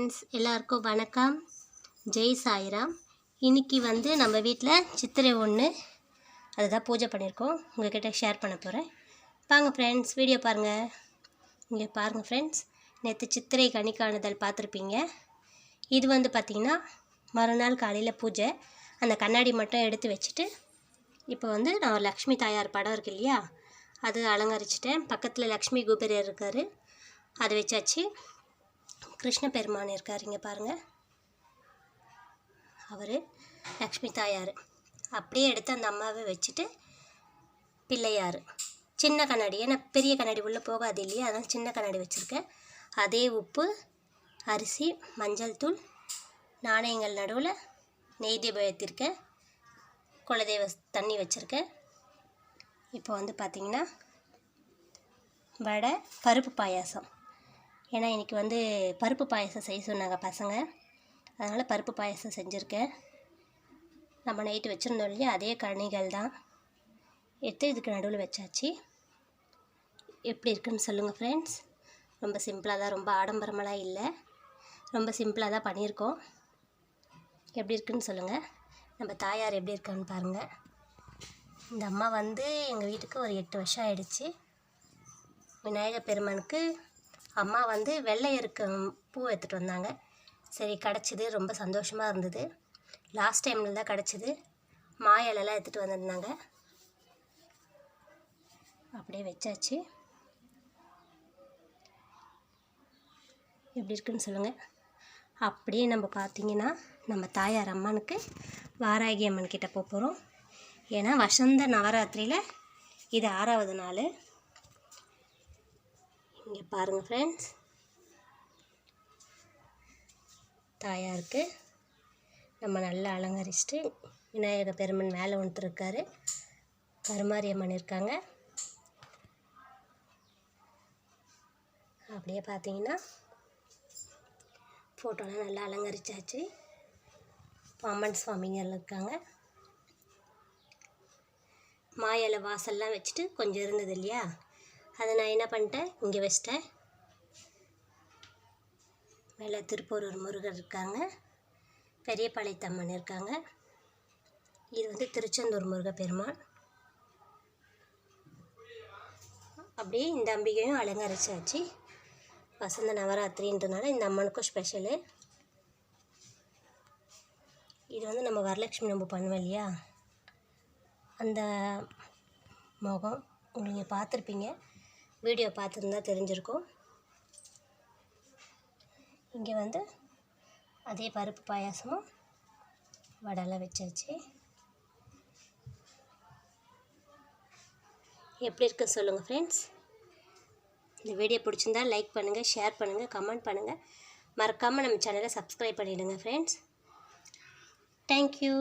Friends எல்லாருக்கும் வணக்கம். ஜெய் சாய்ராம். இன்றைக்கி வந்து நம்ம வீட்டில் சித்திரை ஒன்று அதுதான் பூஜை பண்ணியிருக்கோம் உங்கள்கிட்ட ஷேர் பண்ண போகிறேன் வாங்க ஃப்ரெண்ட்ஸ் வீடியோ பாருங்கள் இங்கே பாருங்கள் ஃப்ரெண்ட்ஸ் நேற்று சித்திரை கணிக்காணுதல் பார்த்துருப்பீங்க. இது வந்து பார்த்திங்கன்னா மறுநாள் காலையில் பூஜை. அந்த கண்ணாடி மட்டும் எடுத்து வச்சுட்டு இப்போ வந்து நான் லக்ஷ்மி தாயார் படம் இருக்கு இல்லையா? அது அலங்கரிச்சிட்டேன். பக்கத்தில் லக்ஷ்மி குபேரர் இருக்கார். அதை வச்சாச்சு. கிருஷ்ண பெருமான் இருக்கார் இங்கே பாருங்கள் அவர் லக்ஷ்மி தாயார். அப்படியே எடுத்து அந்த அம்மாவை வச்சுட்டு பிள்ளையார். சின்ன கண்ணாடி. ஏன்னா பெரிய கண்ணாடி உள்ளே போகாது இல்லையா? அதான் சின்ன கண்ணாடி வச்சுருக்கேன். அதே உப்பு அரிசி மஞ்சள் தூள் நாணயங்கள் நடுவில் நெய் தீபம் ஏற்றிருக்கேன் குலதெய்வ தண்ணி வச்சுருக்கேன். இப்போ வந்து பார்த்திங்கன்னா வடை பருப்பு பாயாசம். ஏன்னா இன்றைக்கி வந்து பருப்பு பாயாசம் செய்ய சொன்னாங்க பசங்க. அதனால் பருப்பு பாயசம் செஞ்சுருக்கேன். நம்ம நைட்டு வச்சுருந்தோம் இல்லையா? அதே கழனிகள் தான். எடுத்து இதுக்கு நடுவில் வச்சாச்சு. எப்படி இருக்குன்னு சொல்லுங்கள் ஃப்ரெண்ட்ஸ் ரொம்ப சிம்பிளாக தான் ரொம்ப ஆடம்பரமெல்லாம் இல்லை. ரொம்ப சிம்பிளாக தான் பண்ணியிருக்கோம். எப்படி இருக்குன்னு சொல்லுங்கள் நம்ம தாயார் எப்படி இருக்கான்னு பாருங்கள் இந்த அம்மா வந்து எங்கள் வீட்டுக்கு ஒரு எட்டு வருஷம் ஆயிடுச்சு. விநாயகர் பெருமானுக்கு அம்மா வந்து வெள்ளை இருக்க பூ எடுத்துகிட்டு வந்தாங்க. சரி கிடச்சிது ரொம்ப சந்தோஷமாக இருந்தது. லாஸ்ட் டைமில் தான் கிடச்சிது. மா இலைலாம் எடுத்துகிட்டு வந்திருந்தாங்க. அப்படியே வச்சாச்சு. எப்படி இருக்குன்னு சொல்லுங்கள் அப்படியே நம்ம பார்த்தீங்கன்னா நம்ம தாயார் அம்மனுக்கு வாராகி அம்மன் கிட்டே போக போகிறோம் ஏன்னா வசந்த நவராத்திரியில் இது ஆறாவது நாள். இங்கே பாருங்கள் ஃப்ரெண்ட்ஸ் தாயாருக்கு நம்ம நல்லா அலங்கரிச்சுட்டு விநாயகர் பெருமன் மேலே வந்துட்டு கருமாரியம்மன் இருக்காங்க. அப்படியே பார்த்தீங்கன்னா ஃபோட்டோலாம் நல்லா அலங்கரிச்சாச்சு. பாம்பன் சுவாமிகள் இருக்காங்க. மாயில வாசல்லாம் வச்சுட்டு கொஞ்சம் இருந்தது இல்லையா? அதை நான் என்ன பண்ணிட்டேன்? இங்கே வச்சிட்டேன். மேலே திருப்பூரூர் முருகர் இருக்காங்க. பெரிய பாளையத்தம்மன் இருக்காங்க. இது வந்து திருச்செந்தூர் முருகப்பெருமான் அப்படியே இந்த அம்பிகையும் அலங்கரிச்சாச்சு. வசந்த நவராத்திரின்றனால இந்த அம்மனுக்கும் ஸ்பெஷலு. இது வந்து நம்ம வரலட்சுமி நம்ம பண்ணுவோம் இல்லையா? அந்த முகம் நீங்கள் பார்த்துருப்பீங்க. வீடியோ பார்த்துருந்தா தெரிஞ்சிருக்கும். இங்கே வந்து அதே பருப்பு பாயாசமும் வடைலாம் வச்சாச்சு. எப்படி இருக்கு சொல்லுங்கள் ஃப்ரெண்ட்ஸ் இந்த வீடியோ பிடிச்சிருந்தா லைக் பண்ணுங்கள் ஷேர் பண்ணுங்கள் கமெண்ட் பண்ணுங்கள் மறக்காமல் நம்ம சேனலை சப்ஸ்கிரைப் பண்ணிவிடுங்க ஃப்ரெண்ட்ஸ் தேங்க்யூ